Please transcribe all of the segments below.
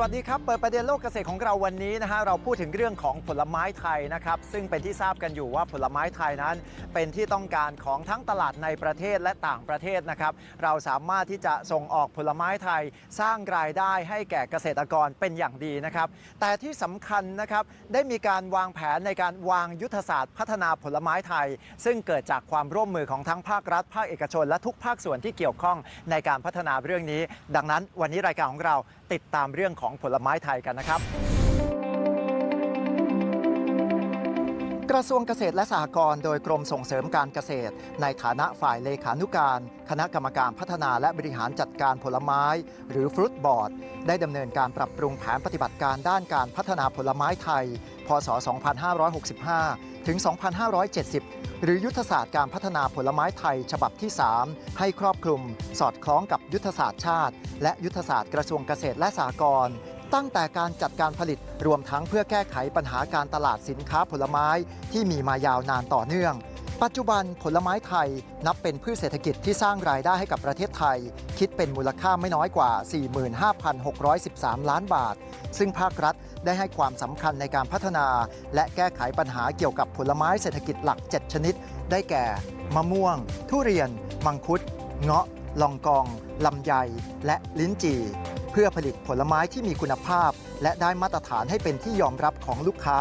สวัสดีครับ เปิดประเด็นโลกเกษตรของเราวันนี้นะฮะเราพูดถึงเรื่องของผลไม้ไทยนะครับซึ่งเป็นที่ทราบกันอยู่ว่าผลไม้ไทยนั้น เป็นที่ต้องการของทั้งตลาดในประเทศและต่างประเทศนะครับเราสามารถที่จะส่งออกผลไม้ไทยสร้างรายได้ให้แก่เกษตรกรเป็นอย่างดีนะครับแต่ที่สำคัญนะครับได้มีการวางแผนในการวางยุทธศาสตร์พัฒนาผลไม้ไทย ซึ่งเกิดจากความร่วมมือของทั้งภาครัฐ ภาคเอกชน และทุกภาคส่วนที่เกี่ยวข้องในการพัฒนาเรื่องนี้ ดังนั้นวันนี้รายการของเราติดตามเรื่องของผลไม้ไทยกันนะครับกระทรวงเกษตรและสหกรณ์โดยกรมส่งเสริมการเกษตร ในฐานะฝ่ายเลขานุการ คณะกรรมการพัฒนาและบริหารจัดการผลไม้ หรือฟรุตบอร์ด ได้ดำเนินการปรับปรุงแผนปฏิบัติการด้านการพัฒนาผลไม้ไทย พศ 2565 ถึง 2570 หรือยุทธศาสตร์การพัฒนาผลไม้ไทยฉบับที่ 3 ให้ครอบคลุม สอดคล้องกับยุทธศาสตร์ชาติ และยุทธศาสตร์กระทรวงเกษตรและสหกรณ์ตั้งแต่การจัดการผลิตรวมทั้งเพื่อแก้ไขปัญหาการตลาดสินค้าผลไม้ที่มีมายาวนานต่อเนื่อง ปัจจุบันผลไม้ไทยนับเป็นพืชเศรษฐกิจที่สร้างรายได้ให้กับประเทศไทย คิดเป็นมูลค่าไม่น้อยกว่า 45,613 ล้านบาท ซึ่งภาครัฐได้ให้ความสำคัญในการพัฒนา และแก้ไขปัญหาเกี่ยวกับผลไม้เศรษฐกิจหลัก 7 ชนิด ได้แก่ มะม่วง ทุเรียน มังคุด เงาะ ลองกอง ลำไย และลิ้นจี่ เพื่อผลิตผลไม้ที่มีคุณภาพ และได้มาตรฐานให้เป็นที่ยอมรับของลูกค้า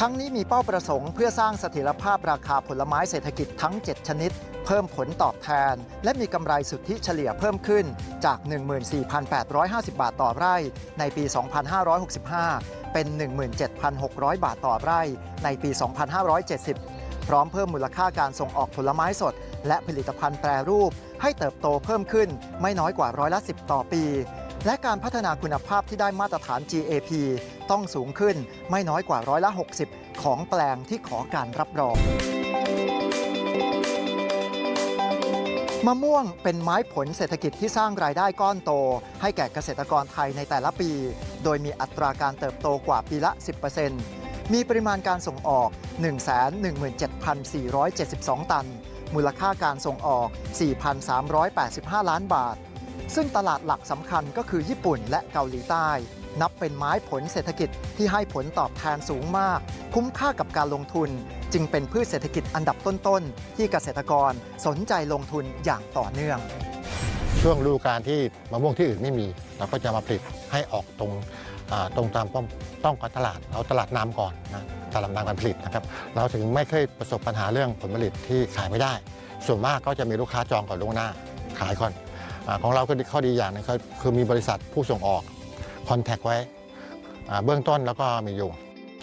ทั้งนี้มีเป้าประสงค์เพื่อสร้างเสถียรภาพราคาผลไม้เศรษฐกิจทั้ง7ชนิด เพิ่มผลตอบแทน และมีกำไรสุทธิเฉลี่ยเพิ่มขึ้นจาก 14,850 บาทต่อไร่ ในปี 2565 เป็น 17,600 บาทต่อไร่ ในปี 2570 พร้อมเพิ่มมูลค่าการส่งออกผลไม้สด และผลิตภัณฑ์แปรรูปให้เติบโตเพิ่มขึ้นไม่น้อยกว่าร้อยละ 10 ต่อปี และการพัฒนาคุณภาพที่ได้มาตรฐาน GAP ต้องสูงขึ้นไม่น้อยกว่าร้อยละ 60 ของแปลงที่ขอการรับรองมะม่วงเป็นไม้ผลเศรษฐกิจที่สร้างรายได้ก้อนโต ให้แก่เกษตรกรไทยในแต่ละปี โดยมีอัตราการเติบโตกว่าปีละ 10%มีปริมาณการส่งออก 117,472 ตัน มูลค่าการส่งออก 4,385 ล้านบาท ซึ่งตลาดหลักสำคัญก็คือญี่ปุ่นและเกาหลีใต้ นับเป็นไม้ผลเศรษฐกิจที่ให้ผลตอบแทนสูงมาก คุ้มค่ากับการลงทุน จึงเป็นพืชเศรษฐกิจอันดับต้นๆ ที่เกษตรกรสนใจลงทุนอย่างต่อเนื่อง ช่วงฤดูกาลที่มะม่วงที่อื่นไม่มีเราก็จะมาผลิตให้ออกตรงตรงตามต้องต้องการตลาดเอาตลาดน้ำก่อนนะตลาดน้ำการผลิตนะครับเราถึงไม่เคยประสบปัญหาเรื่องผลผลิตที่ขายไม่ได้ ส่วนมากก็จะมีลูกค้าจองก่อนล่วงหน้าขายก่อน ของเราก็ดีข้อดีอย่างหนึงคือมีบริษัทผู้ส่งออกคอนแทคไว้เบื้องต้นแล้วก็มีอยู่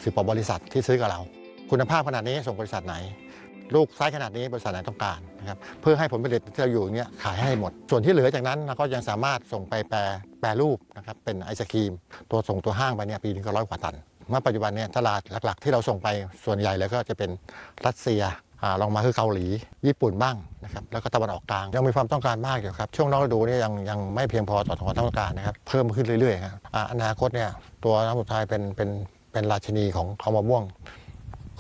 สิบกว่าบริษัทที่ซื้อกับเรา คุณภาพขนาดนี้ส่งบริษัทไหน ลูกไซส์ขนาดนี้บริษัทไหนต้องการนะครับเพื่อให้ผลผลิตที่เราอยู่เนี้ยขายให้หมด ส่วนที่เหลือจากนั้นเราก็ยังสามารถส่งไปแปรแปรรูปนะครับเป็นไอศครีม ตัวส่งตัวห้างไปเนี่ยปีนึงก็ร้อยกว่าตันเมื่อปัจจุบันเนี่ยตลาดหลัก ๆ ที่เราส่งไปส่วนใหญ่เลยก็จะเป็นรัสเซีย ลองมาคือเกาหลี ญี่ปุ่นบ้างนะครับแล้วก็ตะวันออกกลางยังมีความต้องการมากอยู่ครับช่วงนอกฤดูนี่ยังยังไม่เพียงพอต่อความต้องการนะครับเพิ่มขึ้นเรื่อยๆครับออนาคตเนี่ยตัวน้ำสุดท้ายเป็นเป็นเป็นราชินีของของมะม่วง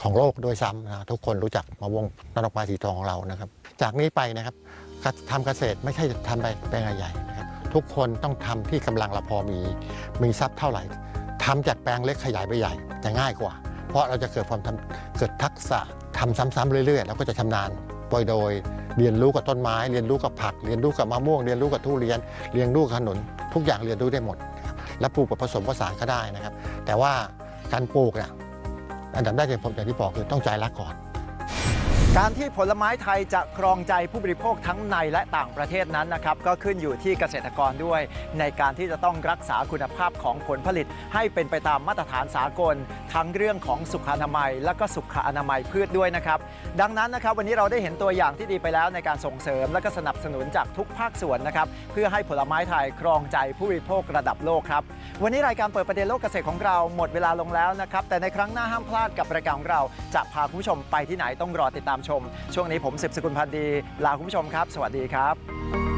ของโลกด้วยซ้ำนะทุกคนรู้จักมะม่วงน้ำดอกไม้สีทองของเรานะครับ จากนี้ไปนะครับทำเกษตรไม่ใช่ทำไปแปลงใหญ่ๆนะครับทุกคนต้องทำที่กำลังเราพอมี มีทรัพย์เท่าไหร่ทำจากแปลงเล็กขยายไปใหญ่จะง่ายกว่า เพราะเราจะเกิดความทำเกิดทักษะ ทำซ้ำๆเรื่อยๆเราก็จะชำนาญโดยโดยเรียนรู้กับต้นไม้ เรียนรู้กับผัก เรียนรู้กับมะม่วง เรียนรู้กับทุเรียน เรียนรู้กับขนุนทุกอย่างเรียนรู้ได้หมดนะครับและปลูกแบบผสมผสานก็ได้นะครับ แต่ว่าการปลูกเนี่ยอันดับแรกที่ผมอย่างที่บอกคือต้องใจรักก่อน การที่ผลไม้ไทยจะครองใจผู้บริโภคทั้งในและต่างประเทศนั้นนะครับก็ขึ้นอยู่ที่เกษตรกรด้วย ในการที่จะต้องรักษาคุณภาพของผลผลิต ให้เป็นไปตามมาตรฐานสากล ทั้งเรื่องของสุขอนามัย และก็สุขอนามัยพืชด้วยนะครับดังนั้นนะครับวันนี้เราได้เห็นตัวอย่างที่ดีไปแล้วในการส่งเสริม และก็สนับสนุนจากทุกภาคส่วนนะครับเพื่อให้ผลไม้ไทยครองใจผู้บริโภคระดับโลกครับวันนี้รายการเปิดประเด็นโลกเกษตรของเราหมดเวลาลงแล้วนะครับแต่ในครั้งหน้าห้ามพลาดกับรายการของเราจะพาคุณผู้ชมไปที่ไหนต้องรอติดตามชม ช่วงนี้ผมสิบสกุลพันธ์ดี ลาคุณผู้ชมครับ สวัสดีครับ